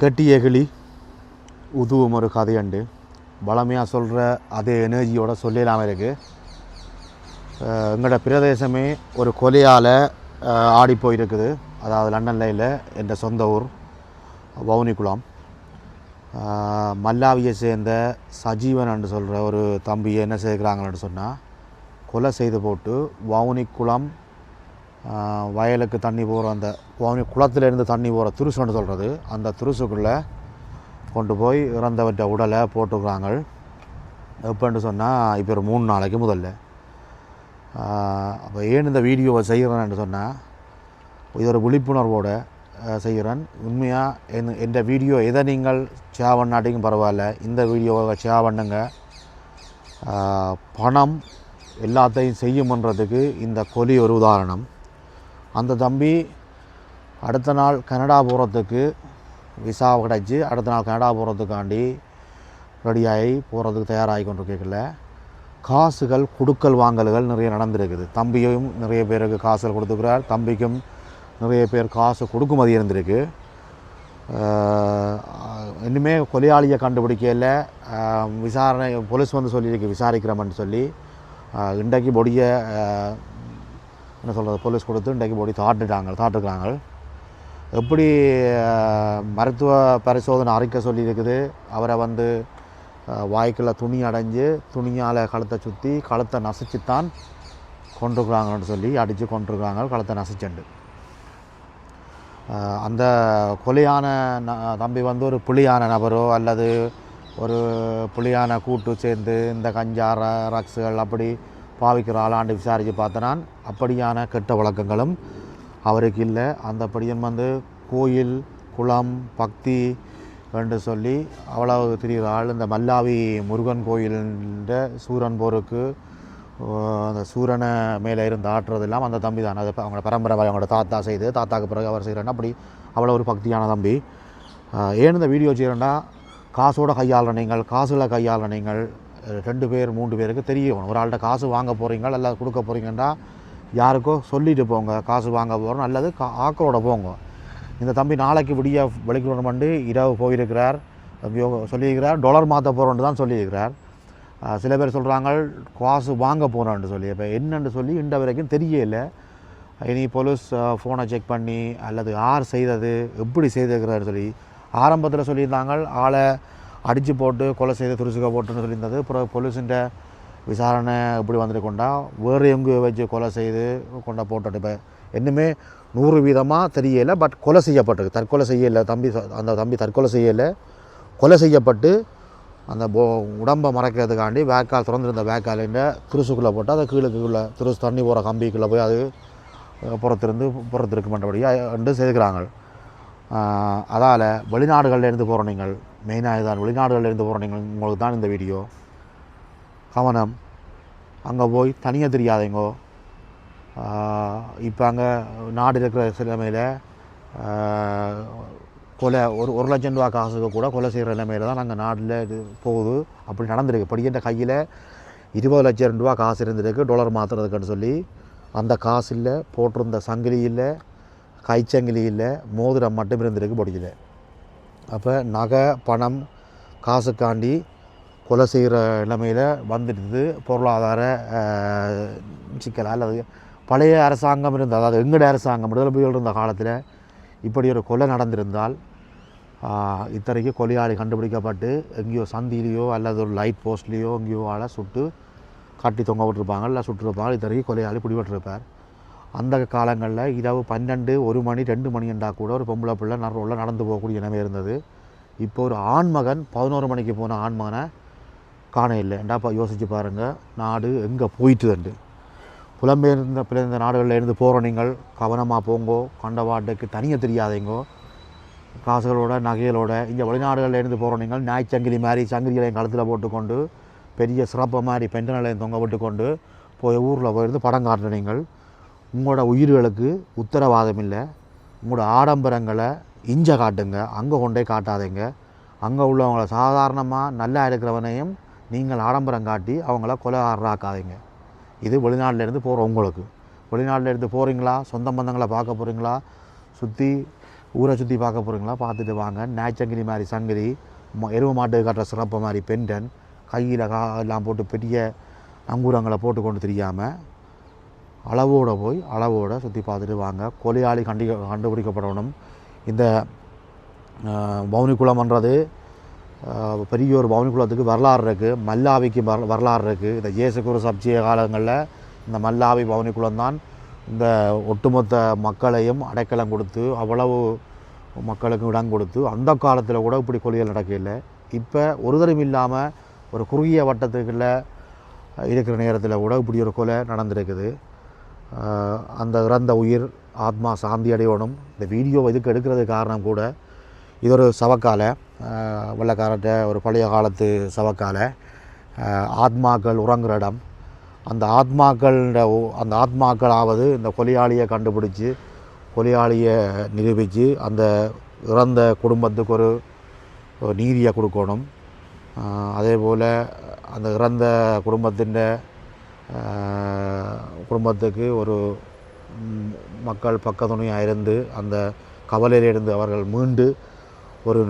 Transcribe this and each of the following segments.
கட்டியகிளி உதுவும் ஒரு கதையண்டு. வளமையாக சொல்கிற அதே எனர்ஜியோட சொல்லலாமல் இருக்குது எங்களோட பிரதேசமே ஒரு கொலையால் ஆடி போயிருக்குது. அதாவது லண்டனில் இல்லை என்ற சொந்த ஊர் வவுனிக்குளம். மல்லாவியை சேர்ந்த சஜீவன் என்று சொல்கிற ஒரு தம்பியை என்ன செய்கிறாங்கன்னு சொன்னால் கொலை செய்து போட்டு வவுனிக்குளம் வயலுக்கு தண்ணி போகிற அந்த வவுனி குளத்திலேருந்து தண்ணி போகிற துருசுன்னு சொல்கிறது அந்த துருசுக்குள்ளே கொண்டு போய் இறந்தவற்ற உடலை போட்டுக்கிறாங்க எப்போன்னு சொன்னால் இப்போ ஒரு மூணு நாளைக்கு முதல்ல. அப்போ ஏன் இந்த வீடியோவை செய்கிறேன்னு சொன்னால் இது ஒரு விழிப்புணர்வோடு செய்கிறேன். உண்மையாக என் என் வீடியோ எதை நீங்கள் ஷேர் பண்ணாட்டியும் பரவாயில்ல இந்த வீடியோவை ஷேர் பண்ணுங்க பணம் எல்லாத்தையும் செய்யுமன்றதுக்கு இந்த கொலி ஒரு உதாரணம். அந்த தம்பி அடுத்த நாள் கனடா போகிறதுக்கு விசா கிடச்சி அடுத்த நாள் கனடா போகிறதுக்காண்டி ரெடியாகி போகிறதுக்கு தயாராகி கொண்டிருக்கல காசுகள் கொடுக்கல் வாங்கல்கள் நிறைய நடந்திருக்குது. தம்பியும் நிறைய பேருக்கு காசுகள் கொடுத்துக்கிறார். தம்பிக்கும் நிறைய பேர் காசு கொடுக்குமதி இருந்திருக்கு. இன்னுமே கொலையாளியை கண்டுபிடிக்கல விசாரணை போலீஸ் வந்து சொல்லியிருக்கு விசாரிக்கிறோம்னு சொல்லி. இன்றைக்கு பொடியை என்ன சொல்கிறது போலீஸ் கொடுத்து இன்றைக்கு போய் தாட்டுட்டாங்க தாட்டுக்கிறாங்க எப்படி மருத்துவ பரிசோதனை அறிக்க சொல்லியிருக்குது. அவரை வந்து வாய்க்கில் துணி அடைஞ்சு துணியால் கழுத்தை சுற்றி கழுத்தை நசிச்சுத்தான் கொண்டுருக்குறாங்கன்னு சொல்லி அடித்து கொண்டுருக்குறாங்க கழுத்தை நசிச்சண்டு. அந்த கொலையான ந- தம்பி வந்து ஒரு புலியான நபரோ அல்லது ஒரு புலியான கூட்டு சேர்ந்து இந்த கஞ்சா ரக்ஸுகள் அப்படி பாவிக்கிற ஆளாண்டு விசாரித்து பார்த்தனான். அப்படியான கெட்ட வழக்கங்களும் அவருக்கு இல்லை. அந்த படியன் வந்து கோயில் குளம் பக்தி என்று சொல்லி அவ்வளவு திரிகிற ஆள் இந்த மல்லாவி முருகன் கோயிலின்ற சூரன் போருக்கு அந்த சூரனை மேலே இருந்து ஆட்டுறதெல்லாம் அந்த தம்பி தான். அது அவங்க பரம்பரை அவங்களோட தாத்தா செய்து தாத்தாக்கு பிறகு அவர் செய்கிறேன்னா அப்படி அவ்வளோ ஒரு பக்தியான தம்பி. ஏன் இந்த வீடியோ செய்கிறேன்னா காசோட கையாள நீங்கள் காசில் கையாள நீங்கள். ரெண்டு பேர் மூன்று பேருக்கு தெரியணும் ஒரு ஆள்கிட்ட காசு வாங்க போகிறீங்க அல்லது கொடுக்க போகிறீங்கன்னா யாருக்கோ சொல்லிட்டு போங்க. காசு வாங்க போகிறோம் அல்லது கா ஆக்களோட போங்க. இந்த தம்பி நாளைக்கு விடிய வெளிக்கிழமை பண்ணி இரவு போயிருக்கிறார். சொல்லியிருக்கிறார் டொலர் மாற்ற போகிறோன்னு தான் சொல்லியிருக்கிறார். சில பேர் சொல்கிறாங்க காசு வாங்க போகிறோன்னு சொல்லி. இப்போ என்னென்னு சொல்லி இன்ற வரைக்கும் தெரியல. இனி போலீஸ் ஃபோனை செக் பண்ணி அல்லது யார் செய்தது எப்படி செய்திருக்கிறாரு சொல்லி ஆரம்பத்தில் சொல்லியிருந்தாங்க ஆளை அடித்து போட்டு கொலை செய்து துருசுக்க போட்டுன்னு சொல்லியிருந்தது. அப்புறம் போலீஸுன்ற விசாரணை இப்படி வந்துட்டு கொண்டா வேறு எங்கேயோ வச்சு கொலை செய்து கொண்டா போட்டுட்டு இன்னுமே நூறு வீதமாக தெரியலை பட் கொலை செய்யப்பட்டிருக்கு. தற்கொலை செய்யலை தம்பி அந்த தம்பி தற்கொலை செய்யலை. கொலை செய்யப்பட்டு அந்த போ உடம்பை மறைக்கிறதுக்காண்டி வேக்கால் திறந்திருந்த வேக்காலின் துருசுக்குள்ளே போட்டு அதை கீழுக்குள்ளே துருசு தண்ணி போகிற கம்பிக்குள்ளே போய் அது புறத்திருந்து புறத்திருக்கு மற்றபடியாக என்று செய்துக்கிறாங்க. அதால் வெளிநாடுகள்லேருந்து போகிற நீங்கள் மெயினாக இதுதான். வெளிநாடுகள்லேருந்து போகிற நீங்கள் உங்களுக்கு தான் இந்த வீடியோ. கவனம். அங்கே போய் தனியாக தெரியாதீங்கோ. இப்போ அங்கே நாடு இருக்கிற நிலைமையில் கொலை ஒரு ஒரு லட்சம் ரூபா காசுக்கு கூட கொலை செய்கிற நிலைமையில் தான் நாங்கள் நாட்டில் இது போகுது. அப்படி நடந்திருக்கு. படிக்கின்ற கையில் இருபது லட்சம் ரூபா காசு இருந்திருக்கு. டாலர் மாற்றுறதுக்குன்னு சொல்லி. அந்த காசு இல்லை போட்டிருந்த சங்கிலி இல்லை கைச்சங்கிலி இல்லை மோதிரம் மட்டும் இருந்திருக்கு. படிக்கலை அப்போ நகை பணம் காசுக்காண்டி கொலை செய்கிற நிலைமையில் வந்துடுது பொருளாதார சிக்கலாக அல்லது பழைய அரசாங்கம் இருந்த அதாவது எங்கட அரசாங்கம் விடுதலை புலிகள் இருந்த காலத்தில் இப்படி ஒரு கொலை நடந்திருந்தால் இத்தனைக்கு கொலையாளி கண்டுபிடிக்கப்பட்டு எங்கேயோ சந்தியிலையோ அல்லது ஒரு லைட் போஸ்ட்லேயோ எங்கேயோ ஆளை சுட்டு கட்டி தொங்க விட்டுருப்பாங்க. இல்லை சுட்டுருப்பாங்க. இத்தனைக்கு கொலையாளி பிடிபட்டிருப்பார். அந்த காலங்களில் இரவு பன்னெண்டு ஒரு மணி ரெண்டு மணி என்றால் கூட ஒரு பொம்பளை பிள்ளை நரோட நடந்து போகக்கூடிய நிலைமை இருந்தது. இப்போ ஒரு ஆண்மகன் பதினோரு மணிக்கு போன ஆண்மகனை காண இல்லை. ஏண்டாப்பா யோசிச்சு பாருங்கள் நாடு எங்கே போயிட்டுதுண்டு புலம்பெயர்ந்த பிறந்த நாடுகளில் இருந்து போகிற நீங்கள். கவனமாக போங்கோ. கண்டவாட்டுக்கு தனியாக தெரியாதீங்கோ. காசுகளோட நகைகளோட இங்கே வெளிநாடுகளில் இருந்து போகிற நீங்கள். நாய்ச்சங்கிலி மாதிரி சங்கிலிகளையும் கழுத்தில் போட்டுக்கொண்டு பெரிய சிறப்பு மாதிரி பெண்டனையும் தொங்க விட்டுக்கொண்டு போய் ஊரில் போயிருந்து படம் காட்டுற நீங்கள். உங்களோட உயிர்களுக்கு உத்தரவாதம் இல்லை உங்களோட ஆடம்பரங்களை இஞ்ச காட்டுங்க. அங்கே கொண்டே காட்டாதீங்க. அங்கே உள்ளவங்கள சாதாரணமாக நல்லா இருக்கிறவனையும் நீங்கள் ஆடம்பரம் காட்டி அவங்கள கொலகாரராக்காதீங்க. இது வெளிநாட்டிலேருந்து போகிற உங்களுக்கு. வெளிநாட்டிலேருந்து போகிறீங்களா சொந்த பந்தங்களை பார்க்க போகிறீங்களா சுற்றி ஊரை சுற்றி பார்க்க போகிறீங்களா பார்த்துட்டு வாங்க. நேச்சங்கிரி மாதிரி சங்கிரி எருவு எருமை மாட்டு காட்டுற சிறப்பு மாதிரி பெண்டன் கையில் கா எல்லாம் போட்டு பெரிய அங்கூரங்களை போட்டு கொண்டு தெரியாமல் அளவோட போய் அளவோட சுற்றி பார்த்துட்டு வாங்க. கொலையாளி கண்டி கண்டுபிடிக்கப்படணும். இந்த பவுனிக்குளம்ன்றது பெரிய ஒரு பவுனி குளத்துக்கு வரலாறு இருக்குது மல்லாவிக்கு வர வரலாறு இருக்குது இந்த இயேசுக்குரு சப்ஜிய காலங்களில் இந்த மல்லாவி பவுனிக்குளம் தான் இந்த ஒட்டுமொத்த மக்களையும் அடைக்கலம் கொடுத்து அவ்வளவு மக்களுக்கு இடம் கொடுத்து அந்த காலத்தில் கூட இப்படி கொலைகள் நடக்கல இப்போ ஒரு தரம் இல்லாமல் ஒரு குறுகிய வட்டத்துக்குள்ள இருக்கிற நேரத்தில் கூட இப்படி ஒரு கொலை நடந்திருக்குது. அந்த இறந்த உயிர் ஆத்மா சாந்தி அடையணும். இந்த வீடியோ இதுக்கு எடுக்கிறது காரணம் கூட இது ஒரு சவக்காலை வெள்ளக்காரட்ட ஒரு பழைய காலத்து சவக்காலை. ஆத்மாக்கள் உறங்குற இடம். அந்த ஆத்மாக்களோட அந்த ஆத்மாக்களாவது இந்த கொலையாளியை கண்டுபிடிச்சி கொலையாளியை நிரூபித்து அந்த இறந்த குடும்பத்துக்கு ஒரு நீதியை கொடுக்கணும். அதே போல் அந்த இறந்த குடும்பத்தின் குடும்பத்துக்கு ஒரு மக்கள் பக்கத்துணையாக இருந்து அந்த கவலையிலிருந்து அவர்கள் மீண்டு ஒரு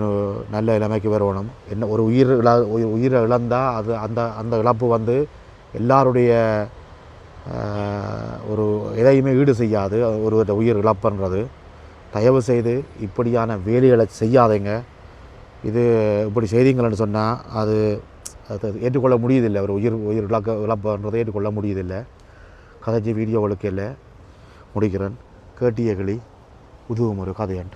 நல்ல நிலைமைக்கு வரணும் என்ன ஒரு உயிர் இழ உயிர் உயிரை இழந்தால் அது அந்த அந்த இழப்பு வந்து எல்லாருடைய ஒரு எதையுமே ஈடு செய்யாது. அது ஒரு உயிர் இழப்புன்றது. தயவு செய்து இப்படியான வேலைகளை செய்யாதீங்க. இது இப்படி செய்தீங்கள்னு சொன்னால் அது ஏற்றுக்கொள்ள முடியுதில்லை. அவர் உயிர் உயிர் இழக்க இழப்புன்றதை ஏற்றுக்கொள்ள முடியுதில்லை. கதைச்சி வீடியோகளுக்கு இல்லை. முடிக்கிறேன். கேட்டிய கிளி உதவும் ஒரு கதையன்.